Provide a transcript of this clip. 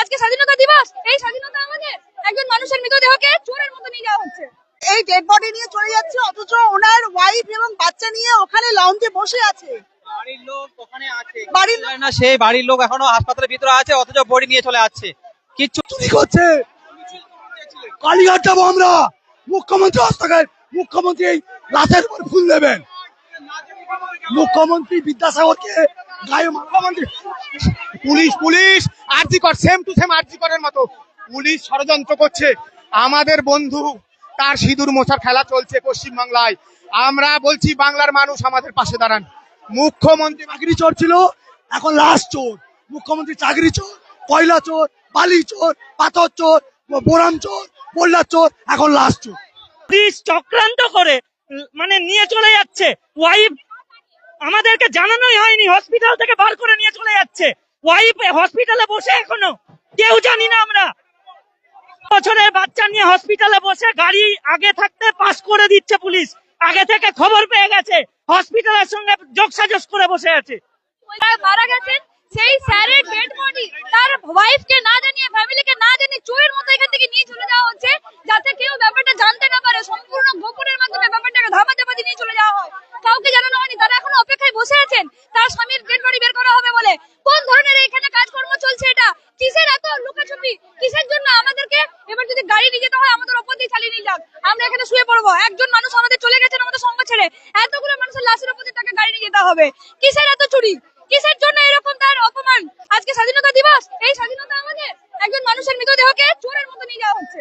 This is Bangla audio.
আজকে স্বাধীনতা দিবস। এই স্বাধীনতা আমাদের একজন মানুষের মৃতদেহকে চোরের মতো নিয়ে যাওয়া হচ্ছে। এই ডেড বডি নিয়ে চলে যাচ্ছে অথচ ওনার ওয়াইফ এবং বাচ্চা নিয়ে ওখানে লাউঞ্জে বসে আছে। বাড়ির লোক ওখানে আছে। বাড়ির না সেই বাড়ির লোক এখনও হাসপাতালের ভিতরে আছে অথচ বডি নিয়ে চলে যাচ্ছে। কিচ্ছু চুরি করছে? কালীঘাট যাব আমরা। মুখ্যমন্ত্রী হস্তক্ষেপ। মুখ্যমন্ত্রী এই রাতের পর ফুল দেবেন। মুখ্যমন্ত্রী বিদ্যাসাগরকে গায়ে মুখ্যমন্ত্রী পুলিশ পুলিশ, আরজি কর সেম টু সেম আরজি করার মতো। পুলিশ ষড়যন্ত্র করছে। আমাদের বন্ধু, তার সিঁদুর মোছার খেলা চলছে পশ্চিম বাংলায় আমরা বলছি, বাংলার মানুষ আমাদের পাশে দাঁড়ান। মুখ্যমন্ত্রী চাকরি চোর ছিল, এখন লাশ চোর। মুখ্যমন্ত্রী চাকরি চোর, কয়লা চোর, বালি চোর, পাথর চোর, বোরাম চোর বল্লার চোর, এখন লাশ চোর। পুলিশ চক্রান্ত করে মানে নিয়ে চলে যাচ্ছে। ওয়াইফ আমাদেরকে জানানোই হয়নি হসপিটাল থেকে বার করে নিয়ে চলে যাচ্ছে। ওয়াইফ হসপিটালে বসে এখনও, কেউ জানি না আমরা। বছরের বাচ্চা নিয়ে হসপিটালে বসে গাড়ি আগে থাকতে পাস করে দিচ্ছে পুলিশ, আগে থেকে খবর পেয়ে গেছে হসপিটালের সঙ্গে যোগসাজস করে বসে আছে। মারা গেছেন, সেই স্যারের ডেড বডি তার ওয়াইফকে না জানিয়ে ফ্যামিলিকে না জানিয়ে চোরের মতো এখান থেকে নিয়ে চলে যাওয়া হচ্ছে, যাতে কেউ ব্যাপারটা জানতে না পারে, সম্পূর্ণ গোপনের মাধ্যমে ব্যাপারটাকে ধামাচাপাতি নিয়ে চলে যাওয়া হয়। কাউকে জানানো হয়নি, তারা কিসের এত লুকাছুপি? কিসের জন্য আমাদেরকে এবার যদি গাড়ি নিয়ে যেতে হয়, আমাদের ওপর দিয়ে চালিয়ে নিয়ে যাক। আমরা এখানে শুয়ে পড়ব। একজন মানুষ আমাদের চলে গেছে আমাদের সঙ্গে ছেড়ে। এতগুলো মানুষের লাশের ওপর দিয়ে তাকে গাড়ি নিয়ে যেতে হবে। কিসের এত চুরি? কিসের জন্য এরকম তার অপমান? আজকে স্বাধীনতা দিবস? এই স্বাধীনতা আমাদের একজন মানুষের মৃতদেহকে চোরের মতো নিয়ে যাওয়া হচ্ছে।